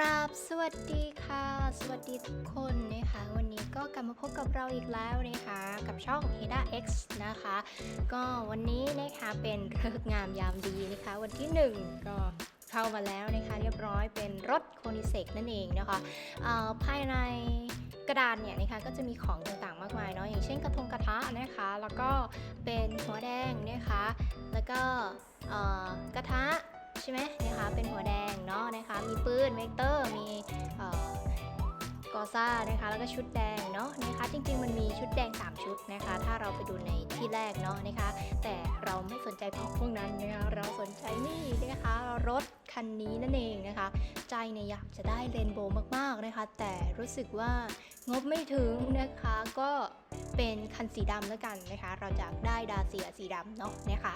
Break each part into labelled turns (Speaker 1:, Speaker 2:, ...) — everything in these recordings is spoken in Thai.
Speaker 1: ราบสวัสดีค่ะ สวัสดีทุกคนนะคะ วันนี้ก็กลับมาพบกับเราอีกแล้วนะคะ กับช่อง Hida X นะคะ ก็วันนี้นะคะเป็นเลิกงามยามดีนะคะ วันที่ 1 ก็เข้ามาแล้วนะคะ เรียบร้อยเป็นรถโคนิเซกนั่นเองนะคะภายในกระดานเนี่ยนะคะก็จะมีของต่างๆ มากมายเนาะอย่างเช่นกระทงกระทะนะคะ แล้วก็เป็นหัวแดงนะคะ แล้วก็กระทะ ช่ไหมนะคะ เป็นหัวแดงเนาะนะคะ มีปืนเวกเตอร์ มีกอซ่านะคะ แล้วก็ชุดแดงเนาะนะคะ จริง ๆ มันมีชุดแดง 3 ชุดนะคะ ถ้าเราไปดูในที่แรกเนาะนะคะ แต่เราไม่สนใจของพวกนั้นนะคะ เราสนใจนี่นะคะรถคันนี้นั่นเองนะคะ ใจเนี่ยอยากจะได้เรนโบว์มากๆนะคะ แต่รู้สึกว่างบไม่ถึงนะคะ ก็เป็นคันสีดำแล้วกันนะคะ เราจะได้ดาเซียสีดำเนาะนะคะ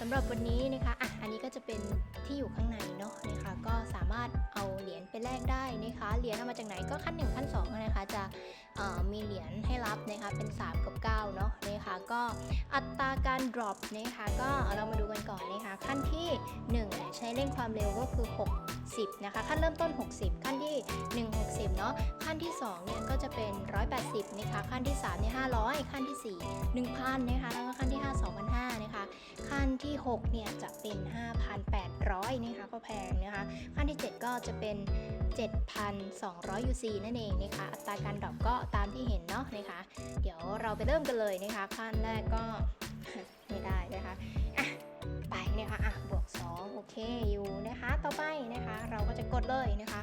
Speaker 1: สำหรับวันนี้นะคะอะอันนี้ก็จะเป็นที่อยู่ข้างในเนาะนะคะ ก็สามารถเอาเหรียญไปแลกได้นะคะ เหรียญเอามาจากไหนก็ขั้น 1 ขั้น2นะคะ จะมีเหรียญให้รับนะคะ เป็น 3 กับ9เนาะนะคะ ก็อัตราการ drop นะคะ ก็เรามาดูกันก่อนนะคะ ขั้นที่1เนี่ยใช้เร่งความเร็วก็คือ 60 นะคะ ขั้นเริ่มต้น 60 ขั้นที่ 1 60 เนาะ ขั้นที่2เนี่ยก็จะเป็น 180 นะคะ ขั้นที่3เนี่ย500 ขั้นที่ 4 1,000 นะคะ แล้วก็ขั้นที่ 5 2,500นะคะ ขั้นที่ 6 เนี่ยจะเป็น 5,800นะคะก็แพงนะคะ ขั้นที่ 7 ก็จะเป็น 7,200 UC นั่นเองนะคะ อัตราการดรอปก็ตามที่เห็นเนาะนะคะ เดี๋ยวเราไปเริ่มกันเลยนะคะ ขั้นแรกก็ไม่ได้นะคะอะไปนะคะอะบวก 2 โอเคอยู่นะคะ ต่อไปนะคะ เราก็จะกดเลยนะคะ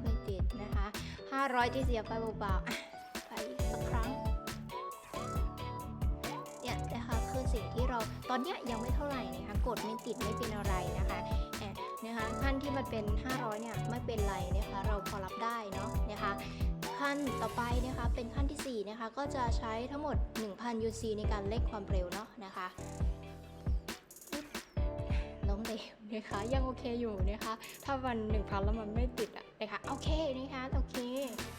Speaker 1: ไม่ติดนะคะ 500 ที่เสียไปเบาๆ ที่เราตอนเนี้ยยังไม่เท่าไหร่นะคะกดไม่ติดไม่เป็นอะไรนะคะแอบนะคะขั้นที่มันเป็น 500เนี่ยไม่เป็นไรนะคะเราพอรับได้เนาะนะคะขั้นต่อไปนะคะเป็นขั้นที่4นะคะก็จะใช้ทั้งหมด 1,000 UC ในการเร่งความเร็วเนาะนะคะปึ๊บล้มเหลวนะคะยังโอเคอยู่นะคะถ้าวัน 1,000 แล้วมันไม่ติดอะนะคะโอเคนะคะโอเค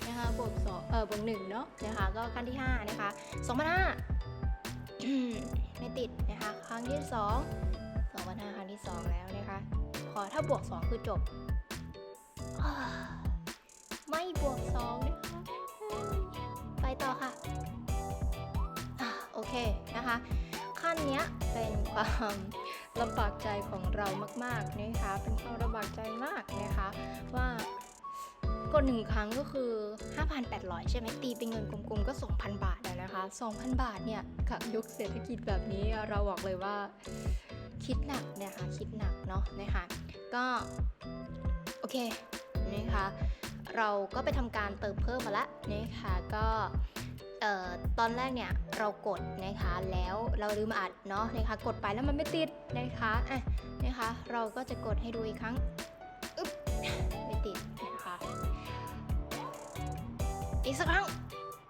Speaker 1: นะคะบวกสองเออบวกหนึ่งเนาะนะคะก็ขั้นที่5นะคะ2,500 ไม่ติดนะคะ ครั้งที่สองสองพันห้าครั้งที่สองแล้วนะคะพอถ้าบวกสองคือจบอไม่บวกสองนะคะ ไปต่อค่ะอ่าโอเคนะคะ ขั้นเนี้ยเป็นความลำบากใจของเรามากๆนะคะ เป็นความลำบากใจ หนึ่งครั้งก็คือ 5,800 ใช่ไหมตีเป็นเงินกลมๆก็ 2,000 บาทอะนะคะ 2,000 บาทเนี่ยกับยุคเศรษฐกิจแบบนี้เราบอกเลยว่าคิดหนักนะคะคิดหนักเนาะนะคะก็โอเคนะคะเราก็ไปทำการเติมเพิ่มมาล้วนะคะก็ออตอนแรกเนี่ยเรากดนะคะแล้วเราลืมอัดเนาะนะคะกดไปแล้วมันไม่ติดนะคะอะนะคะเราก็จะกดให้ดูอีกครั้งอึ๊บไม่ติดนะ อีกสักครั้ง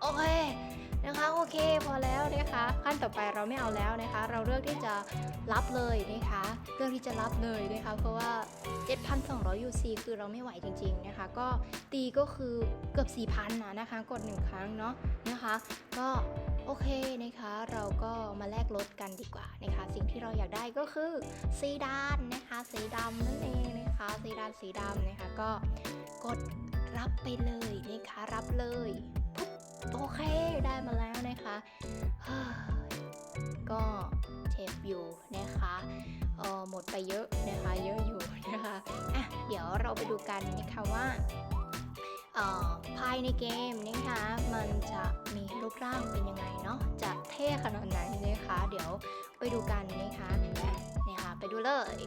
Speaker 1: โอเคนะคะโอเคพอแล้วนะคะขั้นต่อไปเราไม่เอาแล้วนะคะ เราเลือกที่จะรับเลยนะคะเลือกที่จะรับเลยนะคะ เพราะว่า 7,200 UC คือเราไม่ไหวจริง ๆนะคะ ก็ตีก็คือเกือบ 4,000นะนะคะ กด 1 ครั้งเนาะนะคะ ก็โอเคนะคะ เราก็มาแลกรถกันดีกว่านะคะ สิ่งที่เราอยากได้ก็คือซีดานนะคะ สีดำนั่นเองนะคะซีดานสีดำนะคะก็กด รับไปเลยนะคะรับเลยปุ๊บโอเคได้มาแล้วนะคะก็เจ็บอยู่นะคะเออหมดไปเยอะนะคะ เยอะอยู่นะคะอะเดี๋ยวเราไปดูกันนะคะว่าออภายในเกมนะคะมันจะมีรูปร่างเป็นยังไงเนาะจะเท่ขนาดไหนนะคะ เดี๋ยวไปดูกันนะคะอะนะคะ ไปดูเลย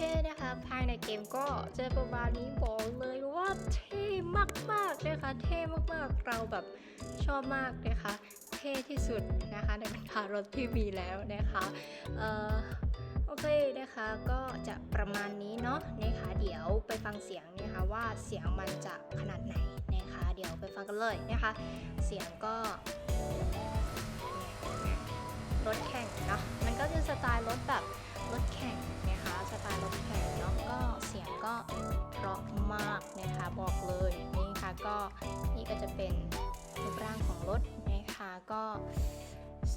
Speaker 1: เคนะคะภายในเกมก็จะประมาณนี้บอกเลยว่าเท่มากๆนะคะเท่มากๆเราแบบชอบมากนะคะเท่ที่สุดนะคะในบรรดารถที่มีแล้วนะคะเอ่อโอเคนะคะก็จะประมาณนี้เนาะนะคะเดี๋ยวไปฟังเสียงนะคะว่าเสียงมันจะขนาดไหนนะคะเดี๋ยวไปฟังกันเลยนะคะเสียงก็รถแข่งเนาะมันก็คือสไตล์รถแบบ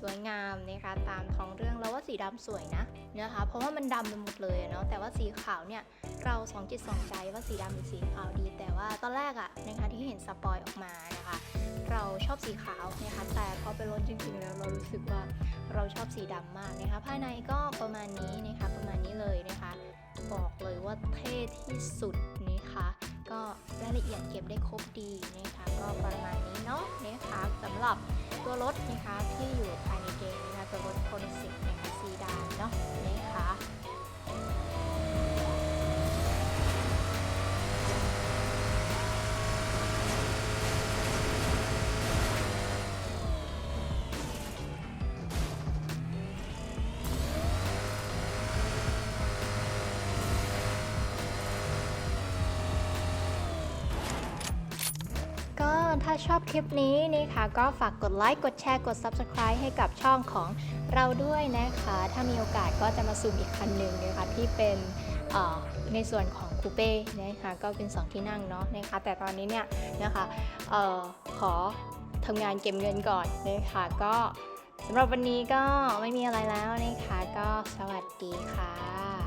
Speaker 1: สวยงามนะคะตามท้องเรื่องแล้วว่าสีดำสวยนะนะคะเพราะว่ามันดำไปหมดเลยเนาะแต่ว่าสีขาวเนี่ยเราสองจิตสองใจว่าสีดำหรือสีขาวดี แต่ว่าตอนแรกอะนะคะที่เห็นสปอยออกมานะคะเราชอบสีขาวนะคะแต่พอไปรถจริงๆแล้วเรารู้สึกว่าเราชอบสีดำมากนะคะภายในก็ประมาณนี้นะคะประมาณนี้เลยนะคะ บอกเลยว่าเท่ที่สุดนะคะก็ ละเอียดเก็บได้ครบดีนะคะก็ประมาณนี้เนาะนะคะสำหรับตัวรถนะคะที่อยู่ภายในเกมนะคะตัวรถคนสิบนะคะซีดานเนาะนะคะาชอบคลิปนี้นะคะก็ฝากกดไลค์ กดแชร์ กด Subscribe ให้กับช่องของเราด้วยนะคะ ถ้ามีโอกาสก็จะมาซูมอีกคันหนึ่งนะคะที่เป็นในส่วนของคูเป้นะคะก็เป็น 2 ที่นั่งเนาะนะคะแต่ตอนนี้เนี่ยนะคะออขอทำงานเก็บเงินก่อนนะคะก็สำหรับวันนี้ก็ไม่มีอะไรแล้วนะคะก็สวัสดีค่ะ